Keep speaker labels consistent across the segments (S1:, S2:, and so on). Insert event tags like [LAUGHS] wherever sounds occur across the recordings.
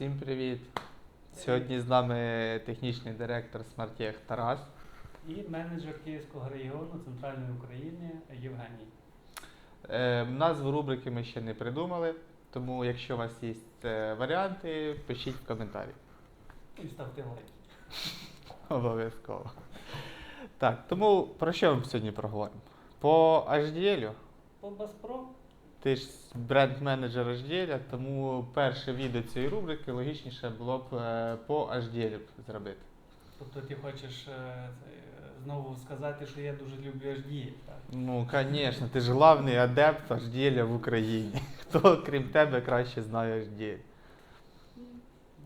S1: Всім привіт! Сьогодні з нами технічний директор Смартєх Тарас.
S2: І менеджер Київського регіону Центральної України Євгеній.
S1: Е, назву рубрики ми ще не придумали, тому якщо у вас є е, варіанти, пишіть в коментарі.
S2: І ставте лайки. [LAUGHS]
S1: Обов'язково. Так, тому про що ми сьогодні проговоримо? По HDL.
S2: По Баспро
S1: Ти ж бренд-менеджер HDL, тому перше відео цієї рубрики логічніше було б е, по HDL зробити.
S2: Тобто ти хочеш е, е, знову сказати, що я дуже люблю HDL, так?
S1: Ну, звісно, ти ж главний адепт HDL в Україні. [LAUGHS] Хто крім тебе краще знає HDL?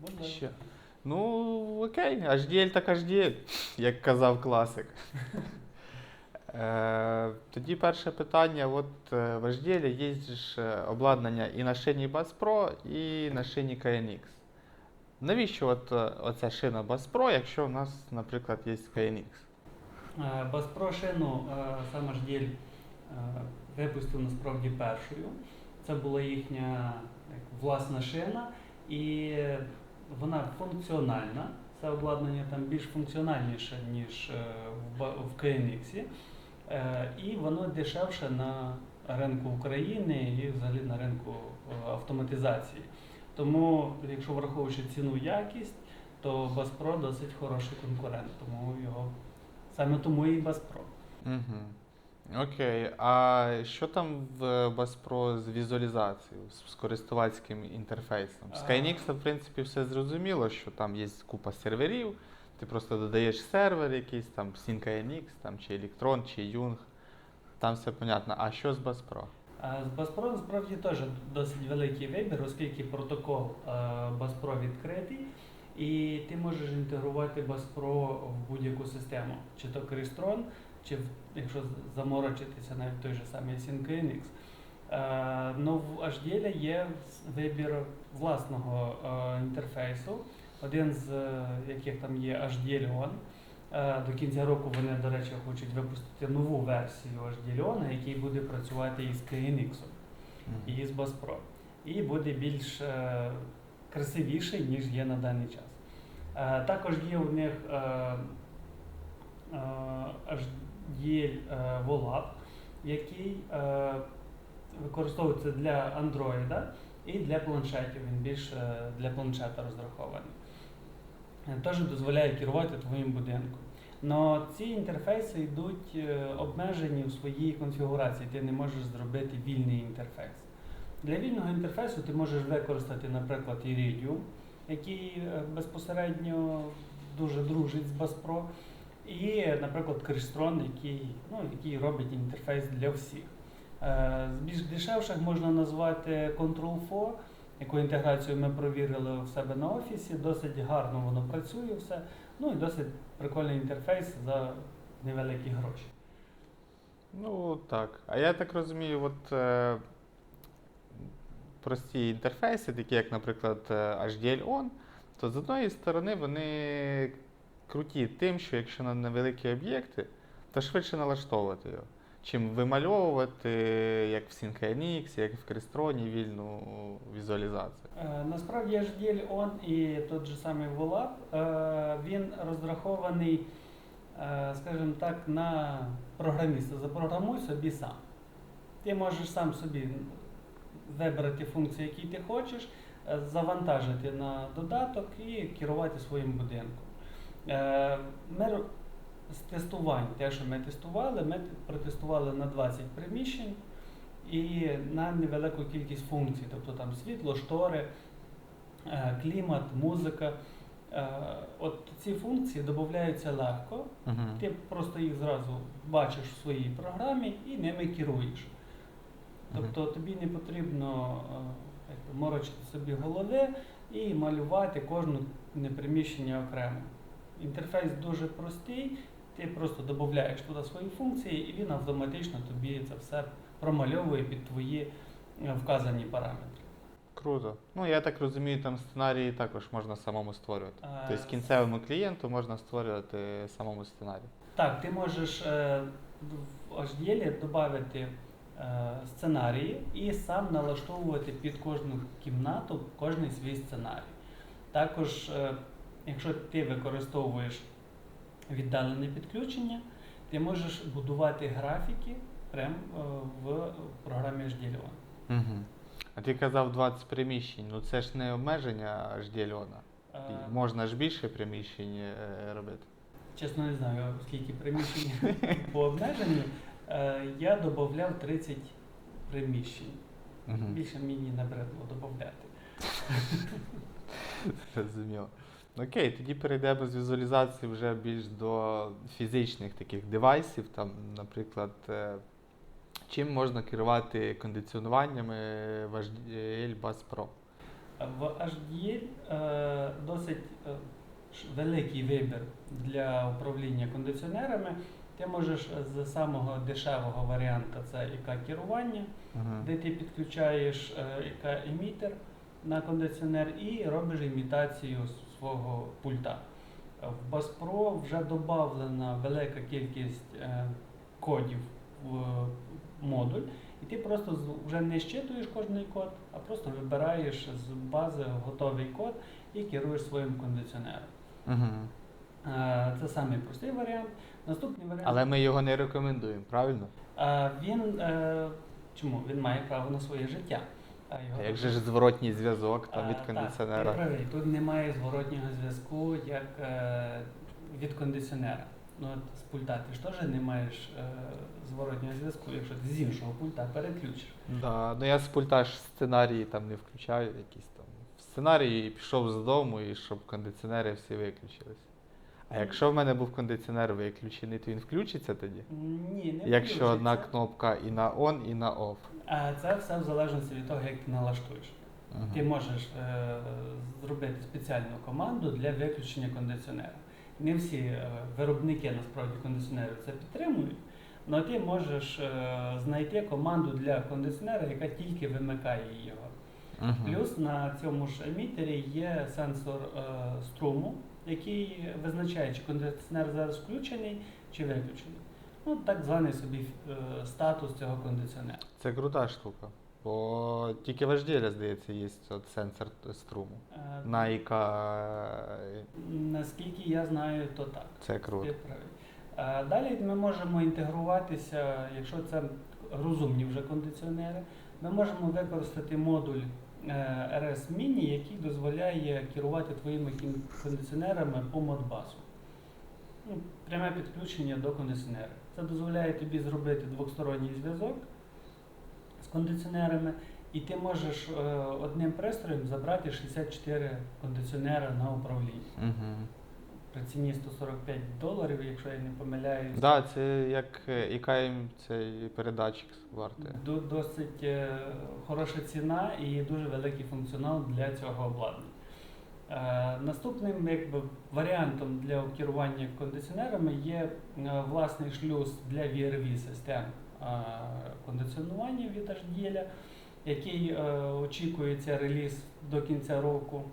S2: Можливо.
S1: Що? Ну, окей, HDL так HDL, як казав класик. [LAUGHS] Е, тоді перше питання. От е, в HDL є ж обладнання і на шині Pro, і на шині KNX. Навіщо от, е, оця шина Pro, якщо в нас, наприклад, є KNX?
S2: Баспро шину саме е, випустив насправді першою. Це була їхня як, власна шина, і вона функціональна. Це обладнання там більш функціональніше, ніж в KNX. Е, І воно дешевше на ринку України і взагалі на ринку е, автоматизації. Тому, якщо враховуючи ціну якість, то Баспро досить хороший конкурент, тому його саме тому і Баспро.
S1: Угу. Окей. А що там в Pro з візуалізацією, з користувацьким інтерфейсом? З
S2: А.
S1: KNX, в принципі, все зрозуміло, що там є купа серверів, ти просто додаєш сервер якийсь, там SyncKNX, там, чи Electron, чи Jung. Там все понятно. А що з Bass Pro?
S2: А з Баспро насправді теж досить великий вибір, оскільки протокол е, Баспро відкритий, і ти можеш інтегрувати Баспро в будь-яку систему, чи то Crestron, чи якщо заморочитися навіть той же самий SyncNX. Е, Ну, в HDL є вибір власного е, інтерфейсу, один з е, яких там є HDL One. Е, До кінця року вони, до речі, хочуть випустити нову версію HDL, який буде працювати із KNX і з Bass Pro. І буде більш е, красивіший, ніж є на даний час. Також є у них HDL Volap, який використовується для Android і для планшетів. Він більш для планшета розрахований. Е, Теж дозволяє керувати твоїм будинком. Но ці інтерфейси йдуть е, обмежені у своїй конфігурації. Ти не можеш зробити вільний інтерфейс. Для вільного інтерфейсу ти можеш використати, наприклад, Iridium, який е, безпосередньо дуже дружить з Bass і, наприклад, Crestron, який, ну, який робить інтерфейс для всіх. З більш дешевших можна назвати Control4, яку інтеграцію ми провірили в себе на офісі. Досить гарно воно працює все. Ну і досить прикольний інтерфейс за невеликі гроші.
S1: Ну так. А я так розумію, от е, прості інтерфейси, такі як, наприклад, е, HDL On, то з одної сторони вони круті тим, що якщо на невеликі об'єкти, то швидше налаштовувати його, чим вимальовувати, як в SyncNX, як в Crestron, вільну візуалізацію.
S2: Е, Насправді HDL On і той же самий Volap, е, він розрахований, е, скажімо так, на програміста. Запрограмуй собі сам. Ти можеш сам собі вибрати функції, які ти хочеш, завантажити на додаток і керувати своїм будинком. Ми з тестувань, те, що ми тестували, ми протестували на 20 приміщень і на невелику кількість функцій, тобто там світло, штори, е, клімат, музика. Е, От ці функції додаються легко.
S1: Угу.
S2: Ти просто їх зразу бачиш в своїй програмі і ними керуєш. Тобто тобі не потрібно е, як морочити собі голови і малювати кожне приміщення окремо. Інтерфейс дуже простий, ти просто додаєш туди свої функції, і він автоматично тобі це все промальовує під твої е, вказані параметри.
S1: Круто. Ну, я так розумію, там сценарії також можна самому створювати.
S2: Е,
S1: Тобто кінцевому клієнту можна створювати самому сценарій.
S2: Так, ти можеш е, в HDL додати е, сценарії і сам налаштовувати під кожну кімнату кожний свій сценарій. Також, е, якщо ти використовуєш віддалене підключення, ти можеш будувати графіки прямо е, в програмі HDLion.
S1: Угу. А ти казав 20 приміщень, ну це ж не обмеження HDLion.
S2: Е,
S1: Можна ж більше приміщень е, робити.
S2: Чесно не знаю, скільки приміщень [LAUGHS] по обмеженню. Я додавав 30 приміщень. Більше мені набридло додати. [LAUGHS]
S1: Зрозуміло. Окей, тоді перейдемо з візуалізації вже більш до фізичних таких девайсів. Там, наприклад, е, чим можна керувати кондиціонуваннями в HDL Bus Pro?
S2: В HDL е, досить е, великий вибір для управління кондиціонерами. Ти можеш з самого дешевого варіанту це ІК керування,
S1: Угу.
S2: де ти підключаєш ІК емітер на кондиціонер і робиш імітацію свого пульта. Е, В Baspro вже додана велика кількість е, кодів в модуль, і ти просто вже не щитуєш кожний код, а просто вибираєш з бази готовий код і керуєш своїм кондиціонером.
S1: Угу.
S2: Е, Це самий простий варіант. Наступний варіант.
S1: Але ми його не рекомендуємо, правильно?
S2: Е, Він е, чому? Він має право на своє життя. А його
S1: як же ж зворотній зв'язок там, від
S2: Так,
S1: кондиціонера?
S2: ти правий. Тут немає зворотнього зв'язку, як е, від кондиціонера. Ну, от з пульта ти ж теж не маєш е, зворотнього зв'язку, якщо ти з іншого пульта переключиш.
S1: Да, ну я з пульта ж сценарії там не включаю якісь там. Сценарії пішов з дому і щоб кондиціонери всі виключились. А якщо в мене був кондиціонер виключений, то він включиться тоді?
S2: Ні, не
S1: Якщо
S2: включиться.
S1: одна кнопка і на on, і на off.
S2: А це все в залежності від того, як ти налаштуєш.
S1: Мгм.
S2: Ти можеш е, зробити спеціальну команду для виключення кондиціонера. Не всі е, виробники насправді кондиціонерів це підтримують, але ти можеш е, знайти команду для кондиціонера, яка тільки вимикає його.
S1: Мгм.
S2: Плюс на цьому ж емітері є сенсор е, струму, який визначає, чи кондиціонер зараз включений чи виключений. Ну, так званий собі е, статус цього кондиціонера.
S1: Це крута штука. Бо тільки в HDL, здається, є от сенсор струму.
S2: Е,
S1: На ІК
S2: Наскільки я знаю, то так.
S1: це круто.
S2: Ти правий. Е, Далі ми можемо інтегруватися, якщо це розумні вже кондиціонери, ми можемо використати модуль е, RS Mini, який дозволяє керувати твоїми кін- кондиціонерами по модбасу. Ну, пряме підключення до кондиціонера. Це дозволяє тобі зробити двосторонній зв'язок з кондиціонерами, і ти можеш е, одним пристроєм забрати 64 кондиціонера на управління
S1: Угу.
S2: при ціні 145 доларів, якщо я не помиляюсь.
S1: Да, це як е, ІКМ цей передатчик вартує.
S2: До- Досить е, хороша ціна і дуже великий функціонал для цього обладнання. Е, Наступним якби, варіантом для керування кондиціонерами є е, власний шлюз для VRV систем е, кондиціонування від HDL, який очікується реліз до кінця року.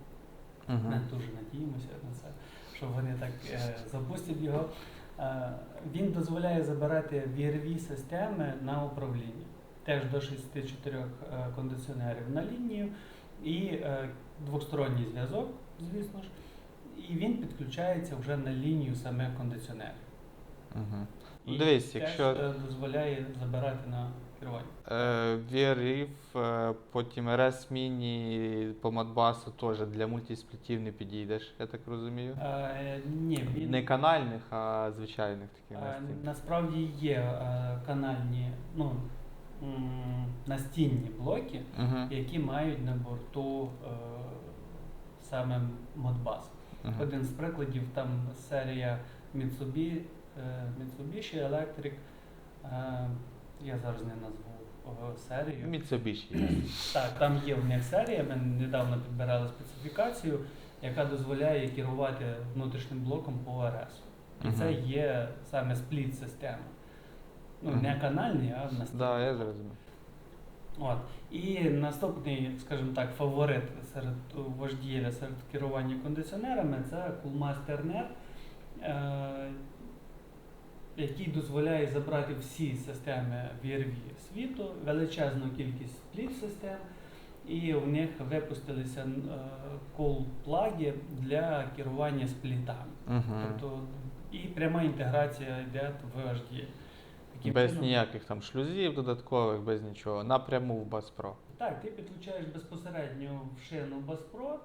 S2: Ми дуже надіємося на це, що вони так запустять його. Він дозволяє забирати VRV системи на управління. Теж до 64 е, кондиціонерів на лінію і е, двосторонній зв'язок, звісно ж. І він підключається вже на лінію самих кондиціонерів.
S1: Угу.
S2: І
S1: Дивись,
S2: теж
S1: якщо
S2: е, дозволяє забирати на керування.
S1: е, VRIF, е, потім RS Mini по Modbus теж для мультисплітів не підійдеш, я так розумію.
S2: Е, ні, він,
S1: Не канальних, а звичайних таких
S2: Е. Насправді є е, канальні, ну, настінні блоки,
S1: Угу.
S2: які мають на борту е, саме Modbus. Один з прикладів там серія Mitsubishi, е, Mitsubishi Electric. Е, я зараз не назву е, серію.
S1: Mitsubishi.
S2: Так, там є в них серія, ми недавно підбирали специфікацію, яка дозволяє керувати внутрішнім блоком по РС. І
S1: Мгм.
S2: це є саме спліт-система. Ну, не канальний, а настільний.
S1: Да, я зрозумів.
S2: От. І наступний, скажімо так, фаворит серед вождіїв серед керування кондиціонерами це Coolmaster Net, е, який дозволяє забрати всі системи VRV світу, величезну кількість спліт систем і в них випустилися е, кул-плаги для керування сплітами.
S1: Угу.
S2: Тобто і пряма інтеграція йде в HDL. Таким
S1: Без
S2: чином-
S1: ніяких там шлюзів додаткових, без нічого. Напряму в Бас Pro.
S2: Так, ти підключаєш безпосередньо в шину BASPRO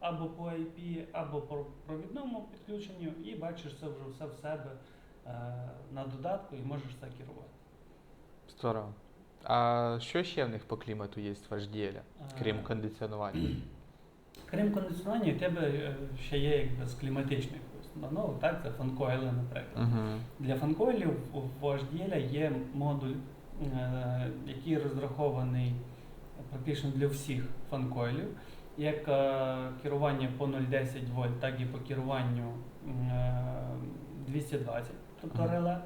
S2: або по IP, або по провідному підключенню, і бачиш це вже все в себе е, на додатку і можеш це керувати.
S1: Здорово. А що ще в них по клімату є в HDL, крім
S2: Е,
S1: кондиціонування?
S2: Крім кондиціонування, у тебе е, ще є якби з кліматичних установ, так, це фанкойли, наприклад.
S1: Угу.
S2: Для фанкойлів в HDL є модуль, е, який розрахований практично для всіх фанкойлів, як е, керування по 0,10 вольт, так і по керуванню е, 220, тобто
S1: Ага.
S2: реле.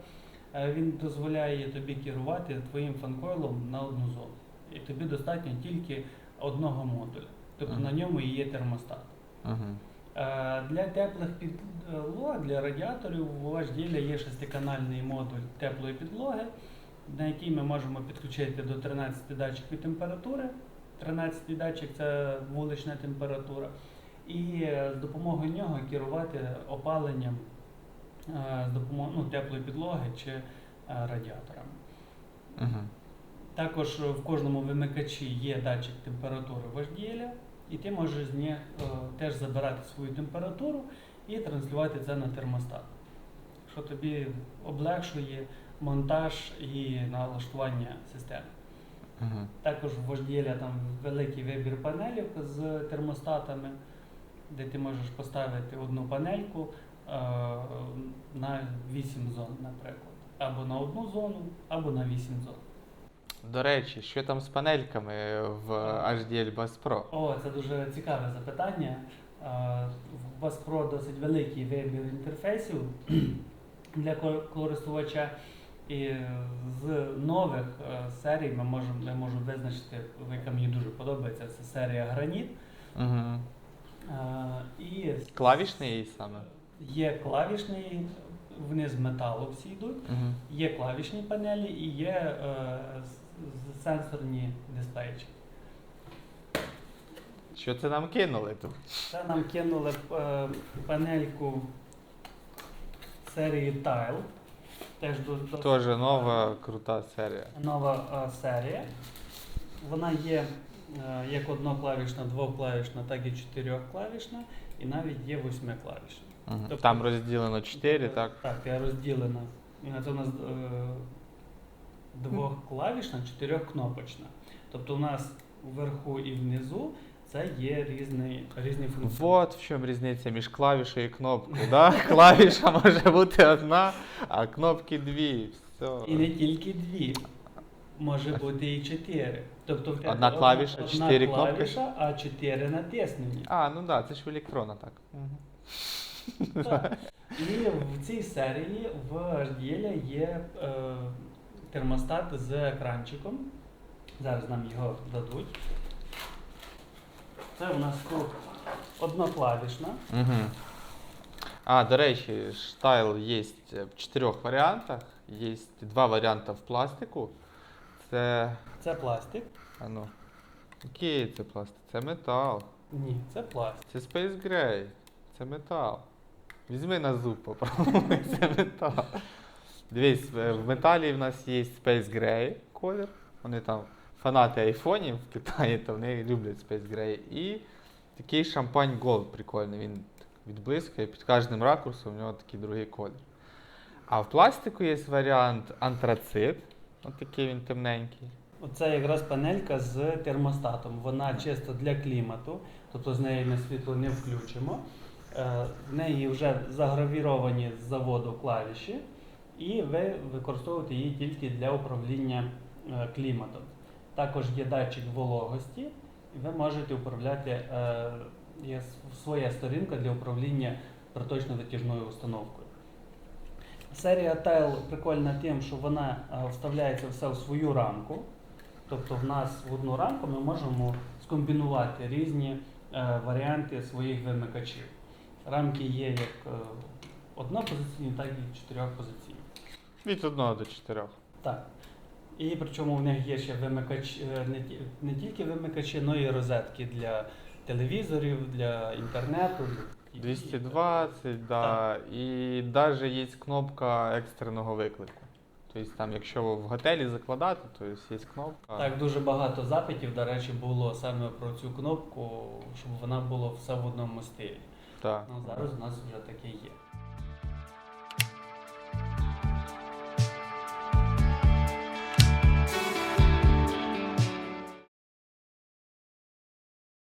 S2: Е, Він дозволяє тобі керувати твоїм фанкойлом на одну зону. І тобі достатньо тільки одного модуля. Тобто
S1: Ага.
S2: на ньому і є термостат.
S1: Угу.
S2: Е, Для теплих підлог, для радіаторів у HDL є шестиканальний модуль теплої підлоги, на який ми можемо підключити до 13 датчиків температури. 13 датчик це вулична температура. І е, з допомогою нього керувати опаленням е, з допомогою ну, теплої підлоги чи радіаторами.
S1: Угу.
S2: Також в кожному вимикачі є датчик температури в HDL, і ти можеш з е, теж забирати свою температуру і транслювати це на термостат, що тобі облегшує монтаж і налаштування системи.
S1: Угу.
S2: Також в HDL там великий вибір панелів з термостатами, де ти можеш поставити одну панельку е, на 8 зон, наприклад. Або на одну зону, або на 8 зон.
S1: До речі, що там з панельками в HDL Bass Pro?
S2: О, це дуже цікаве запитання. В Baspro досить великий вибір інтерфейсів [CLEARS THROAT] для користувача. І з нових е, серій ми можемо ми можемо визначити, яка мені дуже подобається, це серія Граніт.
S1: Угу.
S2: І
S1: Клавішний саме?
S2: є клавішні, вони з металу всі йдуть,
S1: Угу.
S2: є клавішні панелі і є е, сенсорні дисплейчики.
S1: Що це нам кинули тут?
S2: Це нам кинули е, панельку серії Tile. Теж до-
S1: Теж нова крута серія.
S2: нова е, серія. Вона є е, як одноклавішна, двоклавішна, так і чотирьохклавішна, і навіть є восьмиклавішна.
S1: Угу.
S2: Тобто-
S1: Там розділено 4,
S2: Тобто,
S1: так?
S2: Так, я розділена. Е, Це у нас е, двохклавішна, чотирьохкнопочна. Тобто у нас вверху і внизу це є різні, різні функції.
S1: Вот в чому різниця між клавішою і кнопкою. Да? [LAUGHS] Клавіша може бути одна, а кнопки дві. Все.
S2: І не тільки дві. Може бути і чотири. Тобто в тебе
S1: Одна клавіша,
S2: одна
S1: чотири кнопки?
S2: клавіша, а чотири натиснені.
S1: А, ну так, да, це ж в електрона так.
S2: Так. І в цій серії в HDL є е, термостат з екранчиком. Зараз нам його дадуть. Це у нас тут одноклавішна.
S1: Угу. А, до речі, штайл є в чотирьох варіантах. Є два варіанти в пластику. Це.
S2: Це пластик.
S1: А ну. Який це пластик? Це метал.
S2: Ні, це пластик.
S1: Це Space Gray. Це метал. Візьми на зуб, попробуй, [LAUGHS] це метал. Дивись, е, в металі в нас є Space Gray колір. Вони там фанати айфонів в Китаї, то вони люблять Space Gray. І такий шампань Gold прикольний. Він відблискує під кожним ракурсом, у нього такий другий колір. А в пластику є варіант антрацит. Ось такий він темненький.
S2: Оце якраз панелька з термостатом. Вона чисто для клімату, тобто з неї ми світло не включимо. Е, В неї вже загравіровані з заводу клавіші, і ви використовуєте її тільки для управління е, кліматом. Також є датчик вологості, і ви можете управляти е, є своя сторінка для управління проточно-витяжною установкою. Серія Tile прикольна тим, що вона е, вставляється все в свою рамку. Тобто в нас в одну рамку ми можемо скомбінувати різні варіанти своїх вимикачів. Рамки є як однопозиційні, так і чотирьохпозиційні.
S1: Від 1 до 4.
S2: Так. І причому в них є ще вимикач, е, не, ті- не тільки вимикачі, але й розетки для телевізорів, для інтернету. і-
S1: 220, да. І навіть є кнопка екстреного виклику. Тобто там, якщо в готелі закладати, то є кнопка.
S2: Так, дуже багато запитів, до речі, було саме про цю кнопку, щоб вона була все в одному стилі.
S1: Так.
S2: Ну, зараз у нас вже таке є.